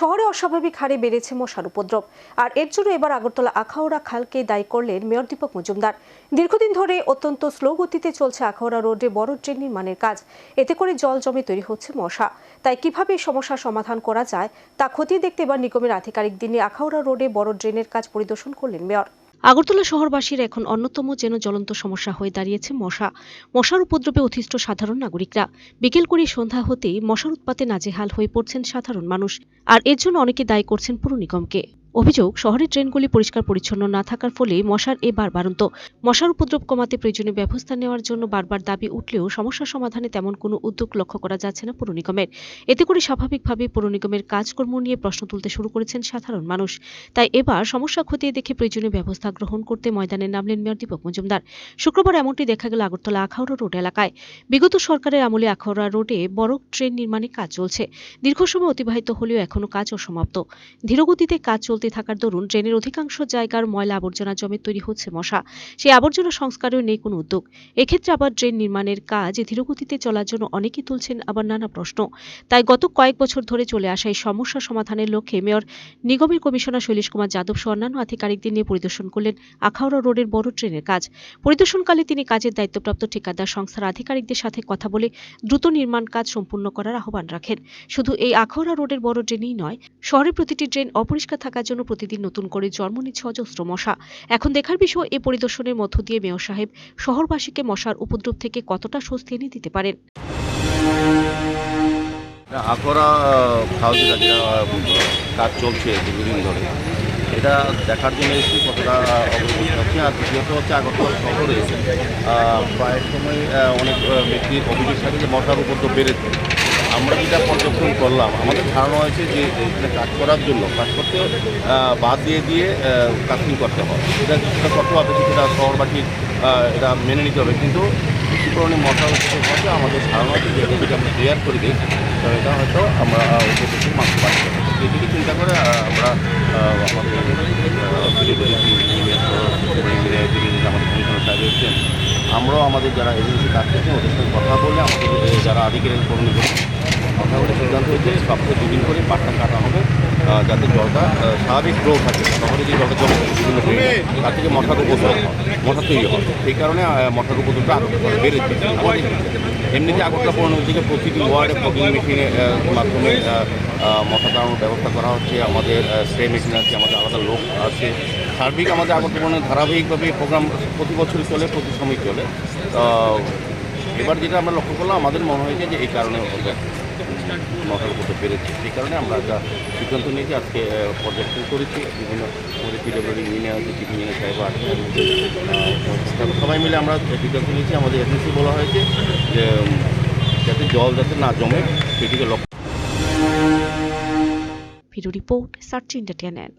শহরে অস্বাভাবিক হারে বেড়েছে মশার উপদ্রব। আর এর জন্য এবার আগরতলা আখাউড়া খালকে দায়ী করলেন মেয়র দীপক মজুমদার। দীর্ঘদিন ধরে অত্যন্ত স্লো গতিতে চলছে আখাউড়া রোডে বড় ড্রেন নির্মাণের কাজ। এতে করে জল জমে তৈরি হচ্ছে মশা। তাই কীভাবে সমস্যা সমস্যার সমাধান করা যায়, তা খতিয়ে দেখতে এবার নিগমের আধিকারিক দিনে আখাউড়া রোডে বড় ড্রেনের কাজ পরিদর্শন করলেন মেয়র। আগরতলা শহরবাসীর এখন অন্যতম যেন জ্বলন্ত সমস্যা হয়ে দাঁড়িয়েছে মশা। মশার উপদ্রবে অতিষ্ঠ সাধারণ নাগরিকরা। বিকেল করে সন্ধ্যা হতেই মশার উৎপাতে নাজেহাল হয়ে পড়ছেন সাধারণ মানুষ। আর এর জন্য অনেকে দায়ী করছেন পুর নিগমকে। অভিযোগ, শহরের ট্রেনগুলি পরিষ্কার পরিচ্ছন্ন না থাকার ফলে মশার এবার বাড়ন্ত মশার উপদ্রব কমাতে প্রয়োজনীয় ব্যবস্থা নেওয়ার জন্য বারবার দাবি উঠলেও সমস্যা সমাধানে তেমন কোনো উদ্যোগ লক্ষ্য করা যাচ্ছে না পুর নিগমের। এতে করে স্বাভাবিকভাবে পুর নিগমের কাজকর্ম নিয়ে প্রশ্ন তুলতে শুরু করেছেন সাধারণ মানুষ। তাই এবার সমস্যা খতিয়ে দেখে প্রয়োজনীয় ব্যবস্থা গ্রহণ করতে ময়দানে নামলেন মেয়র দীপক মজুমদার। শুক্রবার এমনটি দেখা গেল আগরতলা আখাউড়া রোড এলাকায়। বিগত সরকারের আমলে আখাউড়া রোডে বড় ট্রেন নির্মাণে কাজ চলছে। দীর্ঘ সময় অতিবাহিত হলেও এখনও কাজ অসমাপ্ত ধীরগতিতে কাজ চলতে থাকার দরুন ট্রেনের অধিকাংশ জায়গার ময়লা আবর্জনা জমে তৈরি হচ্ছে মশা। সেই আবর্জনা সংস্কারেও নেই কোনো উদ্যোগ। এক্ষেত্রে আবার ট্রেন নির্মাণের কাজ ধীরগতিতে চলার জন্য অনেকেই তুলছেন আবার নানা প্রশ্ন। তাই গত কয়েক বছর ধরে চলে আসা এই সমস্যা সমাধানের লক্ষ্যে মেয়র নিগমের কমিশনার শৈলেশ কুমার যাদব সহ অন্যান্য আধিকারিকদের নিয়ে পরিদর্শন করলেন আখাউড়া রোডের বড় ট্রেনের কাজ। পরিদর্শনকালে তিনি কাজের দায়িত্বপ্রাপ্ত ঠিকাদার সংস্থার আধিকারিকদের সাথে কথা বলে দ্রুত নির্মাণ কাজ সম্পূর্ণ করার আহ্বান রাখেন। শুধু এই আখাউড়া রোডের বড় ড্রেনই নয়, শহরের প্রতিটি ড্রেন অপরিষ্কার থাকার জন্য প্রতিদিন নতুন করে জন্ম নিচ্ছে অজস্র মশা। এখন দেখার বিষয় এই পরিদর্শনের মধ্য দিয়ে মেয়র সাহেব শহরবাসীকে মশার উপদ্রব থেকে কতটা স্বস্তি এনে দিতে পারেন? কাজ চলছে দীর্ঘদিন ধরে। এটা দেখার জন্য এসেছি, কতটা অগ্রগতি হচ্ছে। আর দ্বিতীয়ত হচ্ছে, আগরতলা শহরে প্রায় সময় অনেক ব্যক্তির অভিযোগ থাকে যে মশার উপর তো বেড়েছে। আমরা যেটা পর্যবেক্ষণ করলাম, আমাদের ধারণা হয়েছে যে এখানে কাজ করার জন্য, কাজ করতে বাদ দিয়ে দিয়ে কাস্টিং করতে হবে। এটা কিছুটা করতে হবে কিছুটা শহরবাসীর এটা মেনে নিতে হবে। কিন্তু পরিমাণে মশার হচ্ছে আমাদের ধারণা হচ্ছে যে যদি আমরা ক্লিয়ার করে দিই তো এটা হয়তো আমরা উপযুক্ত মানতে পারি এদিকে চিন্তা করে আমরা আহ, আমাদের আমাদের কমিশনার সাহেব এসেছেন আমরাও আমাদের যারা এজেন্সি কাজ করছেন, ওদের সঙ্গে কথা বলে আমাদের যারা আধিকারিক কর্মী কথা বলে সিদ্ধান্ত হয়েছে সপ্তাহে দুদিন করে পাটটা কাটা হবে যাতে জলটা স্বাভাবিক ফ্লো থাকে। শহরে যে জলটা জমে থাকে, বিভিন্ন তার থেকে মশার উপদ্রব মশা তৈরি হয়। সেই কারণে মশার উপদ্রবটা আরও বেড়েছে আমাদের এমনিতে আগরতলা পৌর থেকে প্রতিটি ওয়ার্ডে ফগিং মেশিনের মাধ্যমে মশা তাড়ানোর ব্যবস্থা করা হচ্ছে। আমাদের স্প্রে মেশিন আছে, আমাদের আলাদা লোক আছে। সার্বিক আমাদের আগরতলা পৌরনে ধারাবাহিকভাবে প্রোগ্রাম প্রতি বছরই চলে, প্রতি সময় চলে। এবার যেটা আমরা লক্ষ্য করলাম, আমাদের মনে হয়েছে যে এই কারণে মশার উপর বেড়েছে সেই কারণে আমরা একটা সিদ্ধান্ত নিয়েছি, আজকে পর্যবেক্ষণ করেছি। বিভিন্ন আমাদের পিডব্লিউডি ইঞ্জিনিয়ার আছে চিফ ইঞ্জিনিয়ার সাহেব আছে সবাই মিলে আমরা সিদ্ধান্ত নিয়েছি, আমাদের এজেন্সি বলা হয়েছে যে যাতে জল যাতে না জমে, সেটিকে লক্ষ্য ভিডিও রিপোর্ট সার্চ ইন্টারটেনমেন্ট